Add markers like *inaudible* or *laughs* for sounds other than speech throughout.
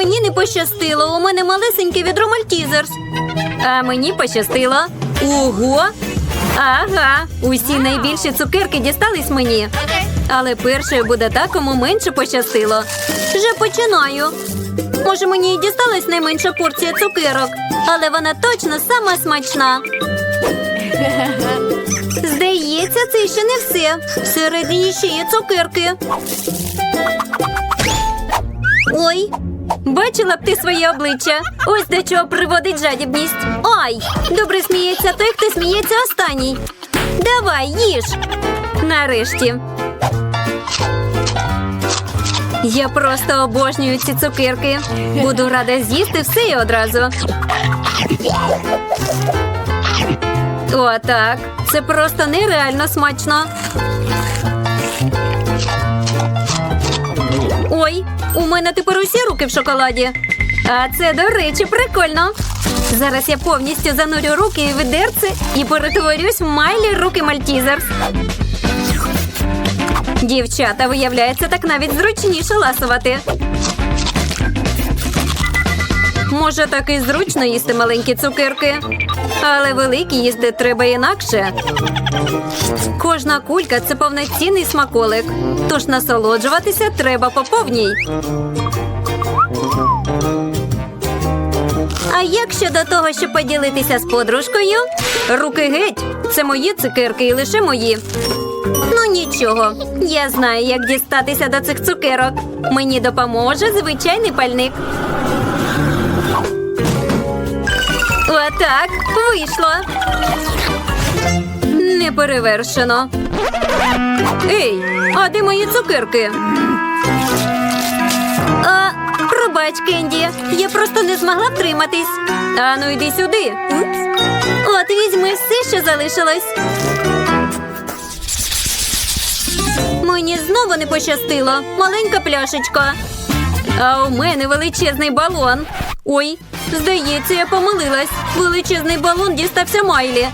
Мені не пощастило. У мене малесеньке відро Мальтізерс. А мені пощастило. Ого! Ага, усі найбільші цукерки дістались мені. Але першою буде та, кому менше пощастило. Вже починаю. Може, мені і дісталась найменша порція цукерок, але вона точно сама смачна. *laughs* Здається, це ще не все. Всередині ще є цукерки. Ой, бачила б ти своє обличчя. Ось до чого приводить жадібність. Ай! Добре сміється той, хто сміється останній. Давай, їж. Нарешті. Я просто обожнюю ці цукерки. Буду рада з'їсти все і одразу. О, так. Це просто нереально смачно. Ой, у мене тепер усі руки в шоколаді. А це, до речі, прикольно. Зараз я повністю занурю руки і відерце і перетворюсь в Майлі руки Мальтізерс. Дівчата, виявляється, так навіть зручніше ласувати. Може, так і зручно їсти маленькі цукерки, але великі їсти треба інакше. Кожна кулька це повноцінний смаколик, тож насолоджуватися треба по повній. А як щодо того, щоб поділитися з подружкою? Руки геть! Це мої цукерки і лише мої. Ну нічого, я знаю, як дістатися до цих цукерок. Мені допоможе звичайний пальник. Отак, вийшло. Неперевершено. Ей, а де мої цукерки? А, пробач, Кенді. Я просто не змогла втриматись. А ну йди сюди. От візьми все, що залишилось. Мені знову не пощастило. Маленька пляшечка. А у мене величезний балон. Ой, здається, я помилилась. Величезний балон дістався Майлі.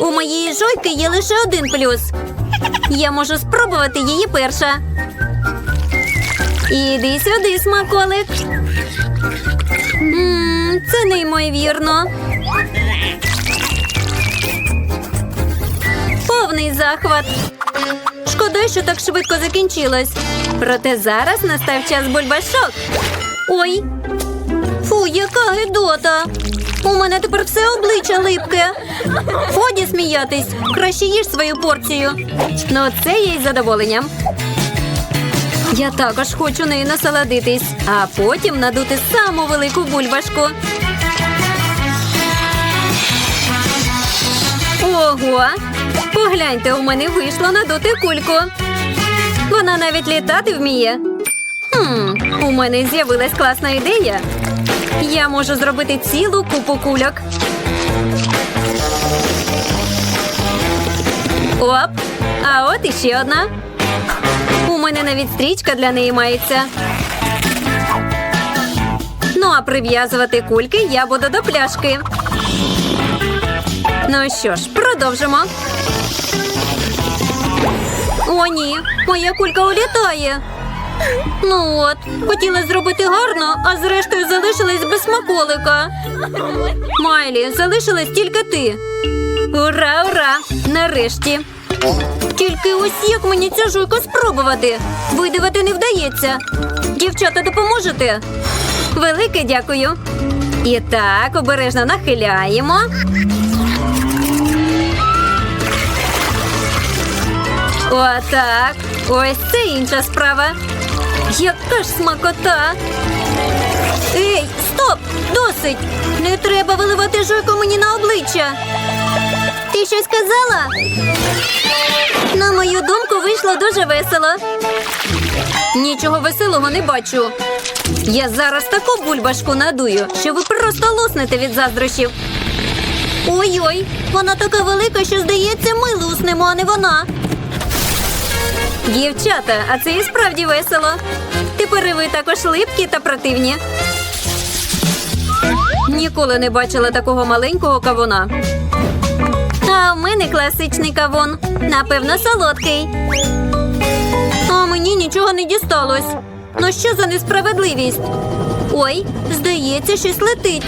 У моєї жойки є лише один плюс. Я можу спробувати її перша. Іди сюди, смаколик. М, Це неймовірно. Повний захват. Шкода, що так швидко закінчилось. Проте зараз настав час бульбашок. Ой. Фу, яка гидота. У мене тепер все обличчя липке. Годі сміятись. Краще їж свою порцію. Ну, це я із задоволенням. Я також хочу нею насолодитись, а потім надути саму велику бульбашку. Ого! Погляньте, у мене вийшло надути кульку. Вона навіть літати вміє. Хм, у мене з'явилась класна ідея. Я можу зробити цілу купу кульок. Оп! А от іще одна. У мене навіть стрічка для неї мається. Ну, а прив'язувати кульки я буду до пляшки. Ну що ж, продовжимо. О, ні, моя кулька улітає. Ну от, хотіла зробити гарно, а зрештою залишилась без смаколика. Майлі, залишилась тільки ти. Ура, ура! Нарешті. Тільки ось як мені цю жуйку спробувати. Видавати не вдається. Дівчата, допоможете? Велике дякую. І так, обережно нахиляємо. Отак. Ось це інша справа. Яка ж смакота. Ей, стоп! Досить! Не треба виливати жуйку мені на обличчя. Ти щось казала? На мою думку, вийшло дуже весело. Нічого веселого не бачу. Я зараз таку бульбашку надую, що ви просто луснете від заздрощів. Ой-ой, вона така велика, що здається, ми луснемо, а не вона. Дівчата, а це і справді весело. Тепер ви також липкі та противні. Ніколи не бачила такого маленького кавуна. А в мене класичний кавун. Напевно, солодкий. А мені нічого не дісталось. Ну що за несправедливість? Ой, здається, щось летить.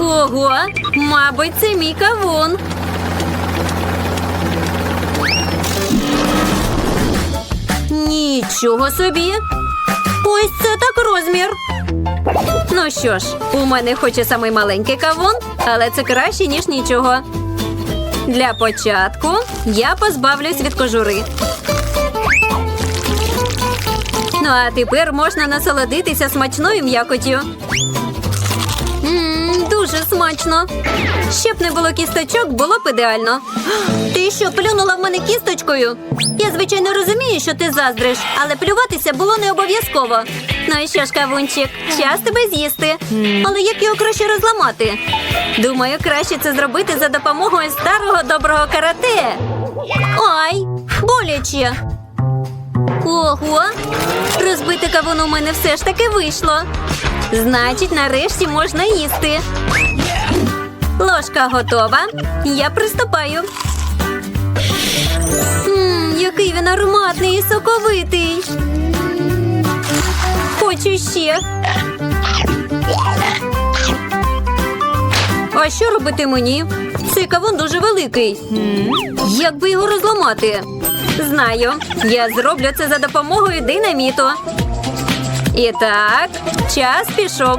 Ого, мабуть, це мій кавун. Нічого собі. Ось це так розмір. Ну що ж, у мене хоч і самий маленький кавун, але це краще, ніж нічого. Для початку я позбавлюсь від кожури. Ну а тепер можна насолодитися смачною м'якотю. Мм, дуже смачно. Щоб не було кісточок, було б ідеально. *gasps* Ти що, плюнула в мене кісточкою? Я, звичайно, розумію, що ти заздриш, але плюватися було не обов'язково. Ну і що ж, кавунчик, час тебе з'їсти. Але як його краще розламати? Думаю, краще це зробити за допомогою старого доброго карате. Ай, боляче. Ого, розбити кавун у мене все ж таки вийшло. Значить, нарешті можна їсти. Ложка готова. Я приступаю. Мм, який він ароматний і соковитий. Хочу ще. А що робити мені? Цей кавун дуже великий. Як би його розламати? Знаю, я зроблю це за допомогою динаміту. І так, час пішов.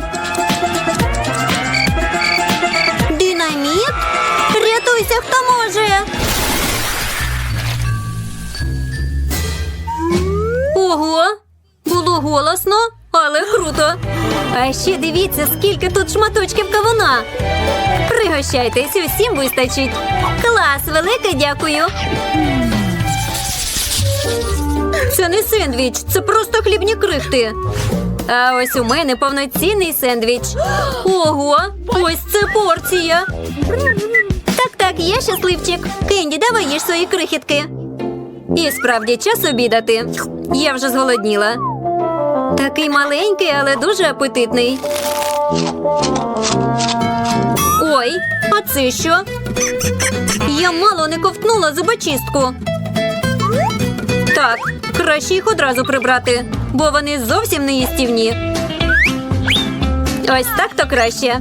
Динаміт? Рятуйся, хто може. Ого, було голосно, але круто. А ще дивіться, скільки тут шматочків кавуна. Пригощайтесь, усім вистачить. Клас, велике дякую. Це не сендвіч, це просто хлібні крихти. А ось у мене повноцінний сендвіч. Ого, ось це порція. Так, так, я щасливчик. Кенді, давай їж свої крихітки. І справді час обідати. Я вже зголодніла. Такий маленький, але дуже апетитний. Ой, а це що? Я мало не ковтнула зубочистку. Так, краще їх одразу прибрати, бо вони зовсім не їстівні. Ось так то краще.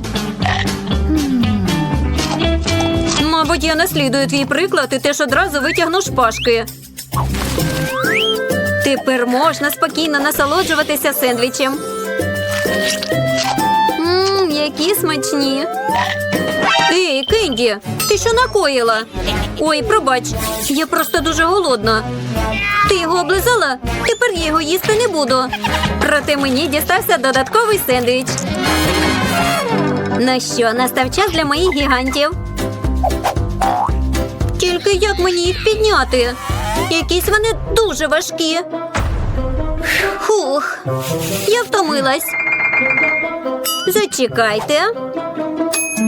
Мабуть, я наслідую твій приклад і теж одразу витягну шпажки. Тепер можна спокійно насолоджуватися сендвічем. Ммм, які смачні. Ей, Кенді, ти що накоїла? Ой, пробач, я просто дуже голодна. Ти його облизала? Тепер я його їсти не буду. Проте мені дістався додатковий сендвіч. Ну що, настав час для моїх гігантів. Тільки як мені їх підняти? Якісь вони дуже важкі. Хух, я втомилась. Зачекайте.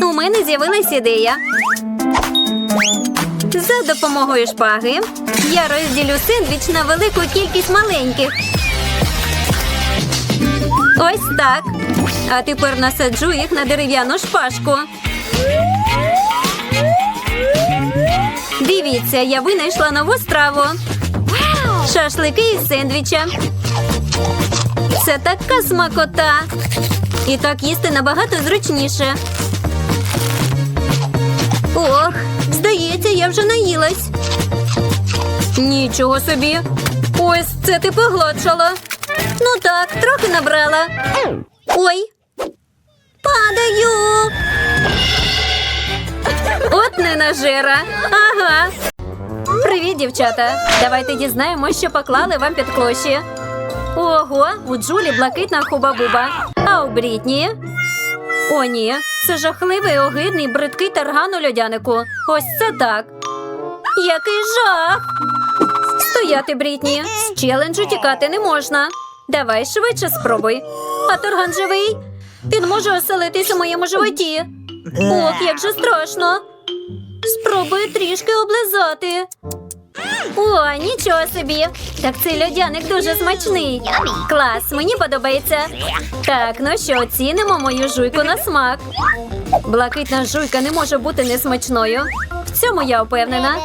У мене з'явилась ідея. За допомогою шпаги я розділю сендвіч на велику кількість маленьких. Ось так. А тепер насаджу їх на дерев'яну шпажку. Дивіться, я винайшла нову страву. Шашлики із сендвіча. Це така смакота. І так їсти набагато зручніше. Ох, здається, я вже наїлась. Нічого собі. Ось це ти погладшала. Ну так, трохи набрала. Ой. Падаю. От ненажера. Ага. Привіт, дівчата. Давайте дізнаємось, що поклали вам під клоші. Ого, у Джулі блакитна хуба-буба. А у Брітні? О, ні, це жахливий, огидний, бридкий тарган у льодянику. Ось це так. Який жах! Стояти, Брітні. З челенджу тікати не можна. Давай швидше спробуй. А тарган живий. Він може оселитись у моєму животі. Ох, як же страшно. Спробуй трішки облизати. О, нічого собі. Так цей льодяник дуже смачний. Клас, мені подобається. Так, ну що, оцінимо мою жуйку на смак. Блакитна жуйка не може бути несмачною. В цьому я впевнена.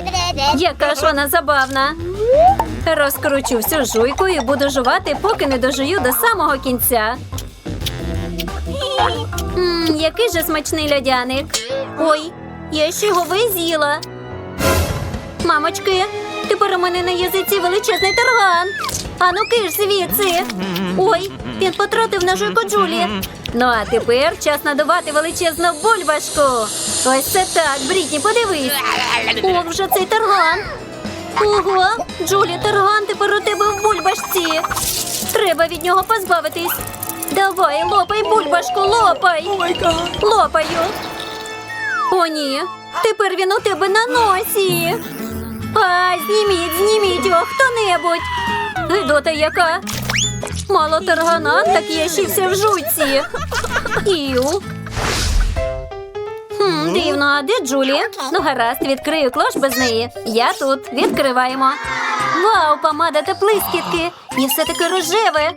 Яка ж вона забавна. Розкручу всю жуйку і буду жувати, поки не дожую до самого кінця. Мм, який же смачний льодяник. Ой, я ще його весь з'їла. Мамочки, тепер у мене на язиці величезний тарган. Ану киш звідси. Ой, він потратив на жуйку Джулі. Ну а тепер час надувати величезну бульбашку. Ось це так, Брітні, подивись. О, вже цей тарган. Ого, Джулі, тарган тепер у тебе в бульбашці. Треба від нього позбавитись. Давай, лопай бульбашку, лопай. Лопаю. О, ні. Тепер він у тебе на носі. А, зніміть, зніміть його хто-небудь. Гидота яка. Мало таргана, так я ще в жуйці. Іу. Хм, дивно, а де Джулі? Ну, гаразд, відкрию клош без неї. Я тут. Відкриваємо. Вау, помада та блискітки. І все таке рожеве.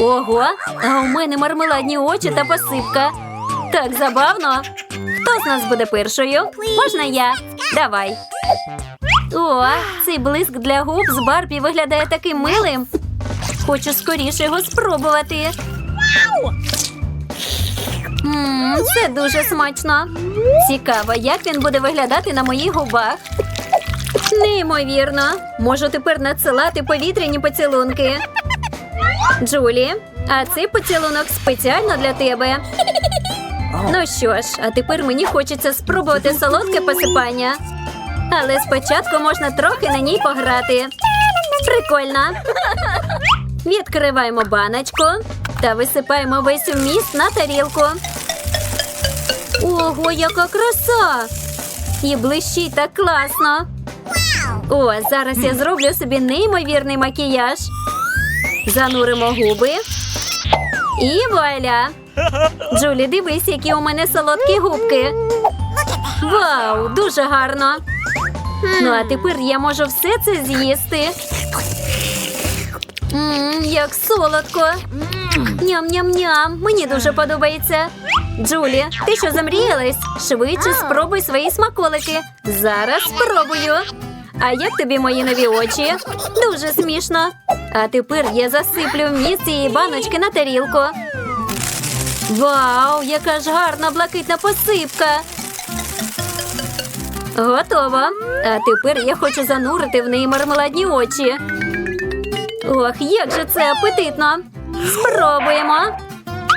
Ого, а у мене мармеладні очі та посипка. Так забавно. Хто з нас буде першою? Можна я? Давай. О, цей блиск для губ з Барбі виглядає таким милим. Хочу скоріше його спробувати. Мм, це дуже смачно. Цікаво, як він буде виглядати на моїх губах. Неймовірно. Можу тепер надсилати повітряні поцілунки. Джулі, а цей поцілунок спеціально для тебе. Ну що ж, а тепер мені хочеться спробувати солодке посипання. Але спочатку можна трохи на ній пограти. Прикольно. *laughs* Відкриваємо баночку та висипаємо весь вміст на тарілку. Ого, яка краса! І блищить так класно. О, зараз я зроблю собі неймовірний макіяж. Зануримо губи. І вуаля! Джулі, дивись, які у мене солодкі губки. Вау, дуже гарно. Ну, а тепер я можу все це з'їсти. Мм, як солодко. Ням-ням-ням. Мені дуже подобається. Джулі, ти що замріялась? Швидше спробуй свої смаколики. Зараз спробую. А як тобі мої нові очі? Дуже смішно. А тепер я засиплю вміст цієї баночки на тарілку. Вау, яка ж гарна блакитна посипка. Готово. А тепер я хочу занурити в неї мармеладні очі. Ох, як же це апетитно. Спробуємо.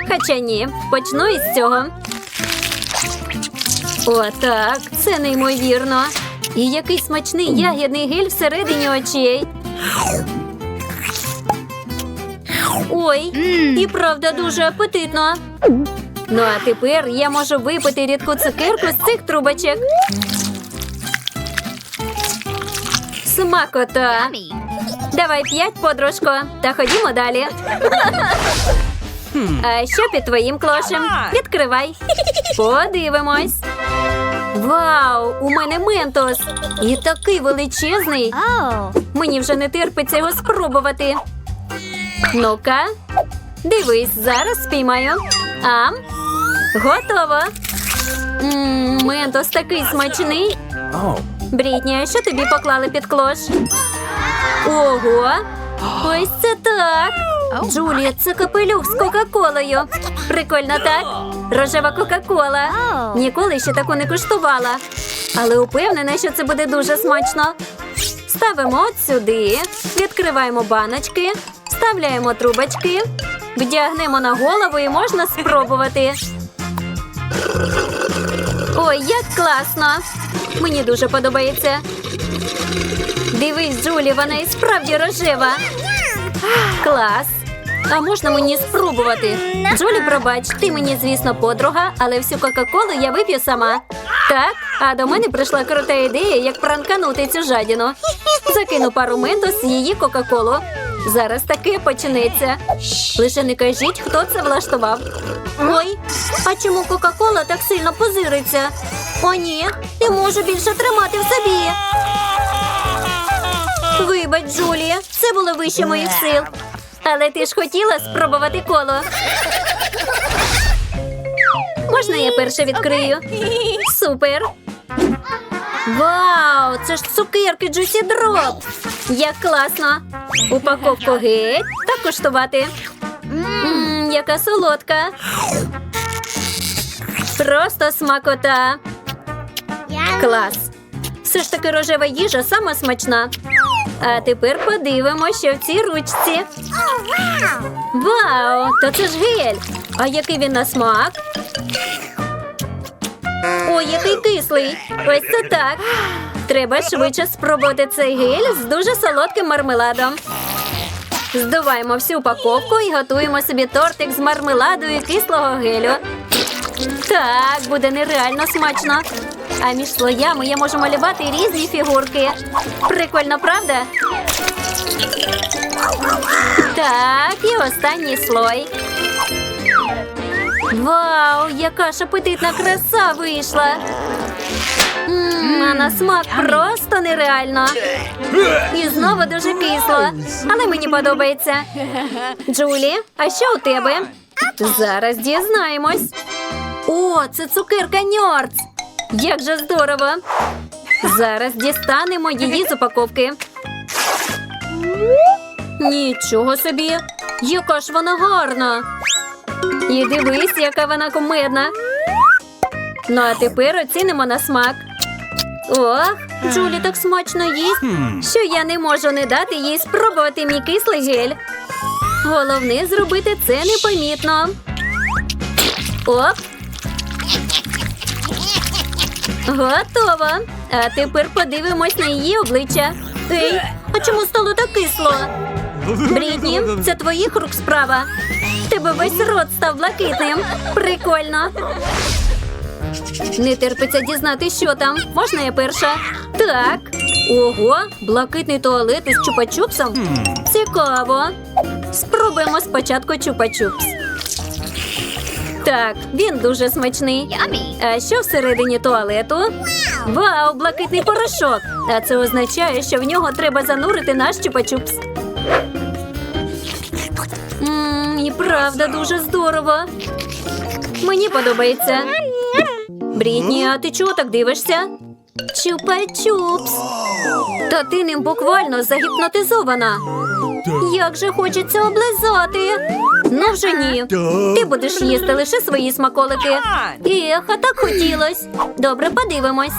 Хоча ні, почну із цього. О, так, це неймовірно. І який смачний ягідний гель всередині очей. Ой, і правда дуже апетитно. Ну а тепер я можу випити рідку цукерку з цих трубочок. Смакота. Давай п'ять, подружко, та ходімо далі. А що під твоїм клошем? Відкривай. Подивимось. Вау, у мене ментос. І такий величезний. Мені вже не терпиться його спробувати. Ну-ка, дивись, зараз спіймаю. Ам. Готово. Мм, ментос такий смачний. Брітні, а що тобі поклали під клош? Ого! Ось це так. Джулія, це капелюх з Кока-Колою. Прикольно, так? Рожева Кока-Кола. Ніколи ще таку не куштувала. Але упевнена, що це буде дуже смачно. Ставимо от сюди, відкриваємо баночки, вставляємо трубочки, вдягнемо на голову і можна спробувати. Ой, як класно! Мені дуже подобається. Дивись, Джулі, вона і справді рожева. Клас. А можна мені спробувати? Джулі, пробач, ти мені, звісно, подруга, але всю Кока-Колу я вип'ю сама. Так, а до мене прийшла крута ідея, як пранканути цю жадіну. Закину пару ментос її Кока-Колу. Зараз таке почнеться. Лише не кажіть, хто це влаштував. Ой, а чому Кока-Кола так сильно позириться? О, ні, не можу більше тримати в собі. Вибач, Джулі, це було вище моїх сил. Але ти ж хотіла спробувати коло. Можна я перше відкрию? Супер. Вау, це ж цукерки Juicy Drop. Як класно! Упаковку геть та куштувати. Мм, яка солодка. Просто смакота. Клас. Все ж таки рожева їжа сама смачна. А тепер подивимося, що в цій ручці. Вау! То це ж гель. А який він на смак? Ой, який кислий. Ось це так. Треба швидше спробувати цей гель з дуже солодким мармеладом. Здуваємо всю упаковку і готуємо собі тортик з мармеладу і кислого гелю. Так, буде нереально смачно. А між слоями я можу малювати різні фігурки. Прикольно, правда? Так, і останній слой. Вау, яка ж апетитна краса вийшла. М, а на смак просто нереально. І знову дуже кисло. Але мені подобається. Джулі, а що у тебе? Зараз дізнаємось. О, це цукерка Ньорц. Як же здорово. Зараз дістанемо її з упаковки. Нічого собі. Яка ж вона гарна. І дивись, яка вона кумедна. Ну, а тепер оцінимо на смак. Ох, Джулі так смачно їсть, що я не можу не дати їй спробувати мій кислий гель. Головне зробити це непомітно. Оп. Готово. А тепер подивимось на її обличчя. Ей, а чому стало так кисло? Брітні, це твоїх рук справа. Тебе весь рот став блакитним. Прикольно. Не терпиться дізнати, що там. Можна я перша? Так. Ого, блакитний туалет із чупа-чупсом. Цікаво. Спробуємо спочатку чупа-чупс. Так, він дуже смачний. А що всередині туалету? Вау, блакитний порошок. А це означає, що в нього треба занурити наш чупа-чупс. І правда дуже здорово. Мені подобається. Брітні, а ти чого так дивишся? Чупа-чупс. Та ти ним буквально загіпнотизована. Як же хочеться облизати. Ну вже ні. Ти будеш їсти лише свої смаколики. Ех, а так хотілось. Добре, подивимось.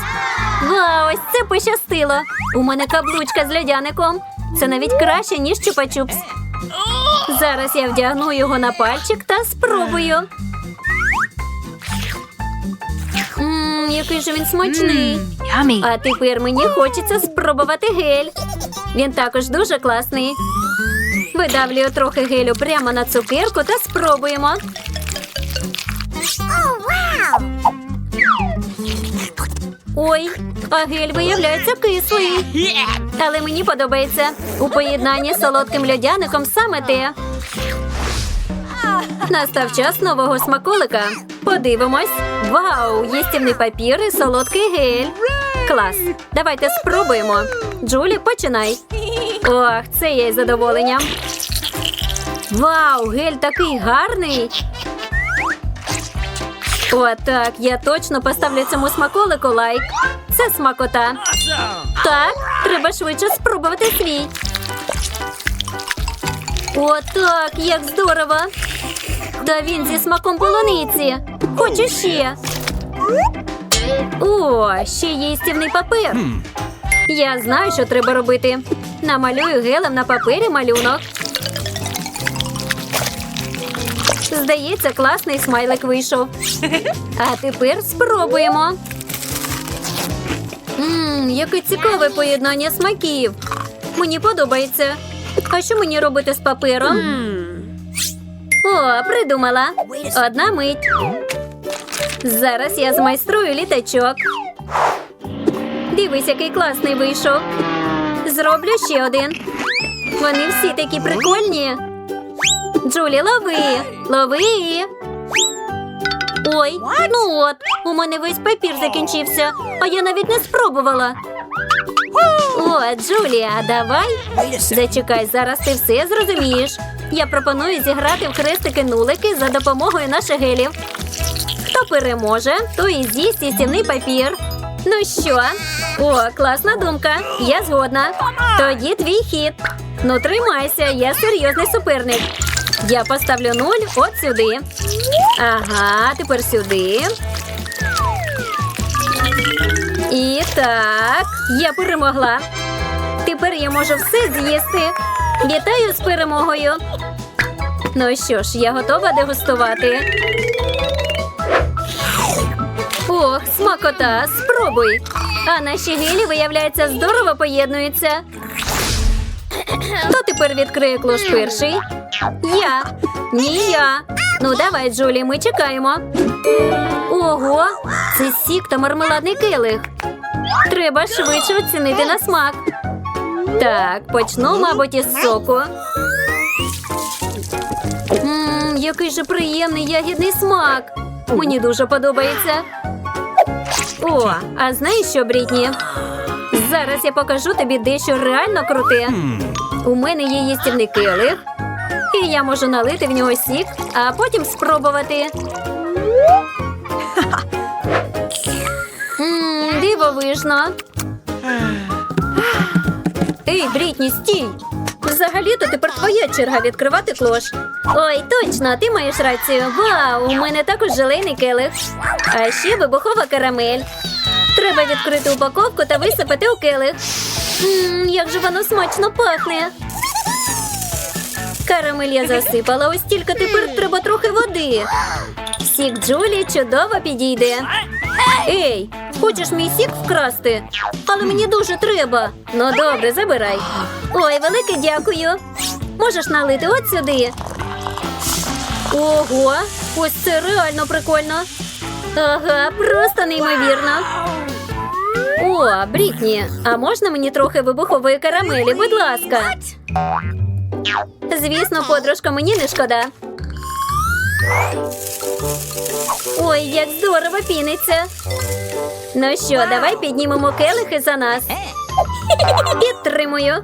Вау, ось це пощастило. У мене каблучка з льодяником. Це навіть краще, ніж чупа-чупс. Зараз я вдягну його на пальчик та спробую. Мм, який же він смачний. А тепер мені хочеться спробувати гель. Він також дуже класний. Видавлюю трохи гелю прямо на цукерку та спробуємо. Ой, а гель виявляється кислий. Але мені подобається. У поєднанні з солодким льодяником саме те. Настав час нового смаколика. Подивимось. Вау! Їстівний папір і солодкий гель. Клас. Давайте спробуємо. Джулі, починай. Ох, це я із задоволенням. Вау, гель такий гарний. Отак, я точно поставлю цьому смаколику лайк. Це смакота. Так, треба швидше спробувати свій. Отак, як здорово. Та він зі смаком полуниці. Хочу ще. О, ще є їстівний папір. Я знаю, що треба робити. Намалюю гелем на папері малюнок. Здається, класний смайлик вийшов. А тепер спробуємо. Мм, яке цікаве поєднання смаків. Мені подобається. А що мені робити з папером? О, придумала. Одна мить. Зараз я змайструю літачок. Дивись, який класний вийшов. Зроблю ще один. Вони всі такі прикольні. Джулі, лови! Лови! Ой, ну от, у мене весь папір закінчився, а я навіть не спробувала. О, Джулія, давай. Зачекай, зараз ти все зрозумієш. Я пропоную зіграти в хрестики-нулики за допомогою наших гелів. Хто переможе, той і з'їсть їстівний папір. Ну що, О, класна думка. Я згодна. Тоді твій хід. Ну тримайся, я серйозний суперник. Я поставлю нуль от сюди. Ага, тепер сюди. І так, я перемогла. Тепер я можу все з'їсти. Вітаю з перемогою. Ну що ж, я готова дегустувати. Ох, смакота, спробуй. А наші гелі, виявляється, здорово поєднуються. Хто тепер відкриє клош перший? Я. Ні, я. Ну, давай, Джулі, ми чекаємо. Ого, це сік та мармеладний келих. Треба швидше оцінити на смак. Так, почну, мабуть, із соку. Ммм, який же приємний ягідний смак. Мені дуже подобається. О, а знаєш що, Брітні? Зараз я покажу тобі дещо реально круте. У мене є їстівний келих, і я можу налити в нього сік, а потім спробувати. Ммм, дивовижно. Ей, Брітні, стій! Взагалі-то тепер твоя черга відкривати клош. Ой, точно, ти маєш рацію. Вау, у мене також желейний келих. А ще вибухова карамель. Треба відкрити упаковку та висипати у келих. Ммм, як же воно смачно пахне. Карамель я засипала, ось тільки тепер треба трохи води. Сік Джулі чудово підійде. Ей, хочеш мій сік вкрасти? Але мені дуже треба. Ну добре, забирай. Ой, велике дякую. Можеш налити от сюди. Ого, ось це реально прикольно. Ага, просто неймовірно. О, Брітні, а можна мені трохи вибухової карамелі, будь ласка. Звісно, подружка, мені не шкода. Ой, як здорово піниться. Ну що, давай піднімемо келихи за нас. *laughs* Підтримую.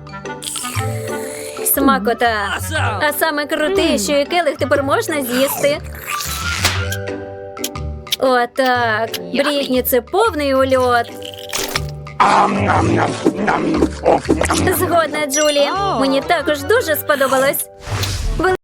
Смакота. А саме круте, що і келих тепер можна з'їсти. Отак. Брітні, це повний ульот. Згодна, Джулі. Мені також дуже сподобалось.